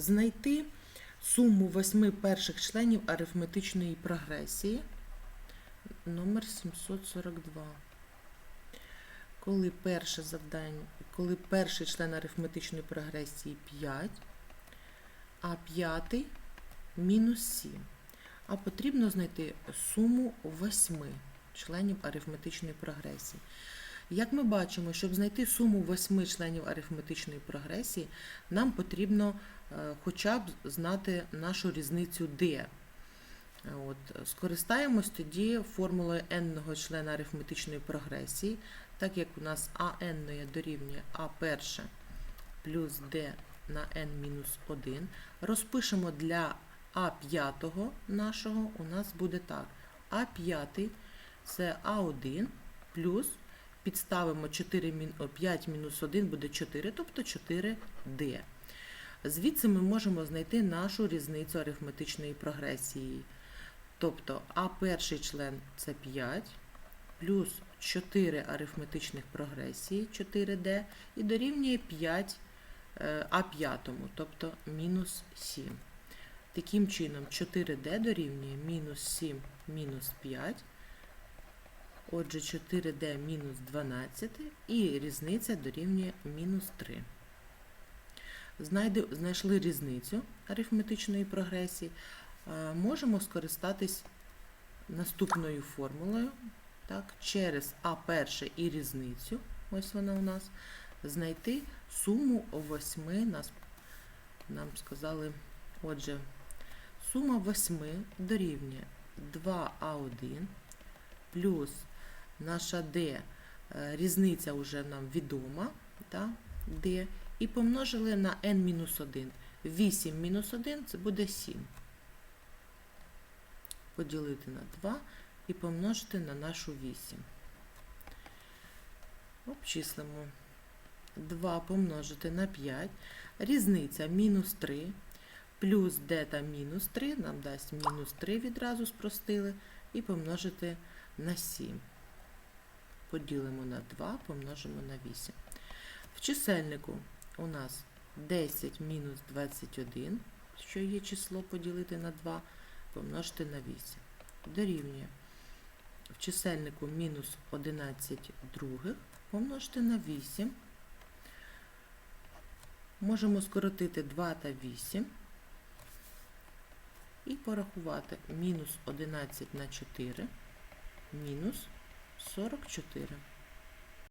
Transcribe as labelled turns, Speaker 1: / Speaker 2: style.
Speaker 1: знайти суму восьми перших членів арифметичної прогресії. Номер 742. Коли перше завдання, коли перший член арифметичної прогресії 5, а п'ятий мінус 7. А потрібно знайти суму восьми членів арифметичної прогресії. Як ми бачимо, щоб знайти суму восьми членів арифметичної прогресії, нам потрібно хоча б знати нашу різницю d. От, скористаємось тоді формулою n-ного члена арифметичної прогресії, так як у нас а n дорівнює а перше плюс d на n-1. Розпишемо для а п'ятого нашого, у нас буде так. А п'ятий це А1 плюс підставимо 4, 5 мінус 1 буде 4, тобто 4D. Звідси ми можемо знайти нашу різницю арифметичної прогресії. Тобто А перший член це 5, плюс 4 арифметичних прогресії 4D і дорівнює 5 е, А п'ятому, тобто мінус 7. Таким чином 4D дорівнює мінус 7 мінус 5. Отже, 4D мінус 12 і різниця дорівнює мінус 3. Знайшли різницю арифметичної прогресії. Е, Можемо скористатись наступною формулою. Так, через А перше і різницю, ось вона у нас, знайти суму восьми, нас, нам сказали, отже, сума восьми дорівнює 2А1 плюс наша D, е, різниця вже нам відома, та, D, і помножили на n-1. 8 мінус 1 це буде 7. Поділити на 2 і помножити на нашу 8. Обчислимо. 2 помножити на 5. Різниця мінус 3 плюс d та мінус 3 нам дасть мінус 3 відразу спростили і помножити на 7. Поділимо на 2, помножимо на 8. В чисельнику у нас 10 мінус 21, що є число поділити на 2, помножити на 8. Дорівнює в чисельнику мінус 11 других помножити на 8. Можемо скоротити 2 та 8 і порахувати мінус 11 на 4 мінус 44.